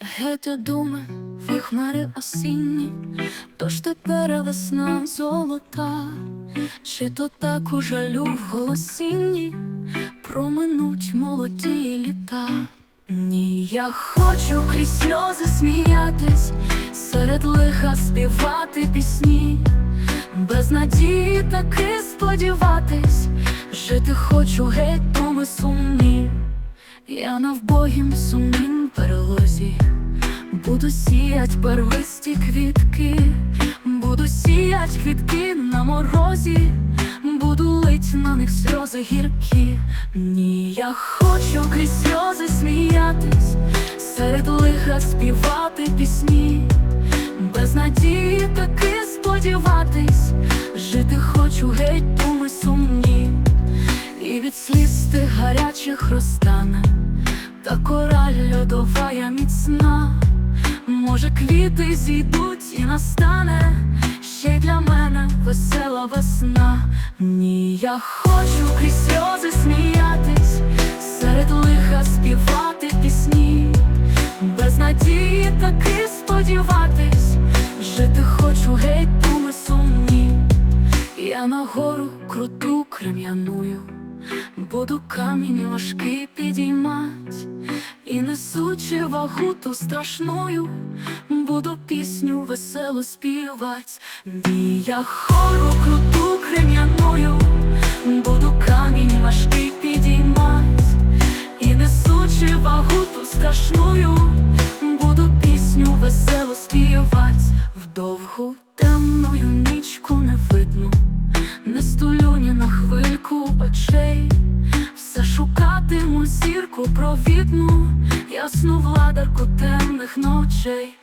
летять думи в хмари осінні, тож тепер весна золота, чи то так у жалю в голосінні проминуть молоді літа. Ні, я хочу крізь сльози сміятись, серед лиха співати пісні, без надії таки сподіватись, жити хочу геть думи сумні. Я на вбогім сумнім перелозі, буду сіять первисті квітки, буду сіять квітки на морозі, буду лить на них сльози гіркі. Ні, я хочу крізь сльози сміятись, серед лиха співати пісні, без надії таки сподіватись, жити хочу геть думи сумні. І від сліз тих гарячих розтане, та кораль льодова я міцна. Може, квіти зійдуть і настане ще й для мене весела весна. Ні, я хочу крізь сльози сміятись, серед лиха співати пісні, без надії таки сподіватись, жити хочу геть думи сумні. Я на гору круту крем'яную, буду камінь важкий підіймать, і несучи вагу ту страшною, буду пісню весело співать. Ні, хору круту крем'яную, буду камінь важкий підіймать, і несучи вагу ту страшною, буду пісню весело співать, зірку провідну, ясну владарку темних ночей.